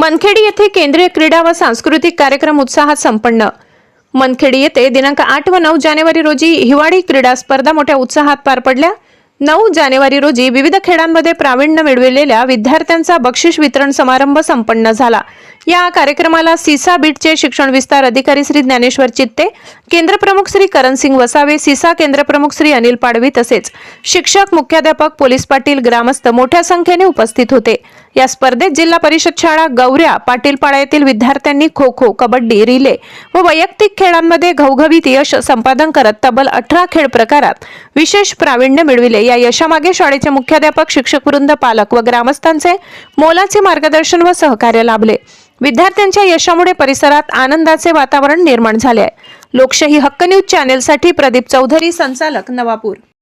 मनखेडी येथे केंद्रीय क्रीडा व सांस्कृतिक कार्यक्रम उत्साहात संपन्न. मनखेडी येथे दिनांक आठ व नऊ जानेवारी रोजी हिवाळी क्रीडा स्पर्धा मोठ्या उत्साहात पार पडल्या. नऊ जानेवारी रोजी विविध खेळांमध्ये प्रावीण्य मिळविलेल्या विद्यार्थ्यांचा बक्षीस वितरण समारंभ संपन्न झाला. या कार्यक्रमाला सिसा बीटचे शिक्षण विस्तार अधिकारी श्री ज्ञानेश्वर चित्ते केंद्रप्रमुख श्री करणसिंग वसावे सिसा केंद्रप्रमुख श्री अनिल पाडवी तसेच शिक्षक मुख्याध्यापक पोलीस पाटील ग्रामस्थ मोठ्या संख्येने उपस्थित होते. या स्पर्धेत जिल्हा परिषद शाळा गौऱ्या पाटीलपाडा येथील विद्यार्थ्यांनी खो खो कबड्डी रिले व वैयक्तिक खेळांमध्ये घवघवीत यश संपादन करत तब्बल अठरा खेळ प्रकारात विशेष प्रावीण्य मिळविले. या यशामागे शाळेचे मुख्याध्यापक शिक्षक वृंद पालक व ग्रामस्थांचे मोलाचे मार्गदर्शन व सहकार्य लाभले. विद्यार्थ्यांच्या यशामुळे परिसरात आनंदाचे वातावरण निर्माण झाले आहे. लोकशाही हक्क न्यूज चॅनेलसाठी प्रदीप चौधरी संचालक नवापूर.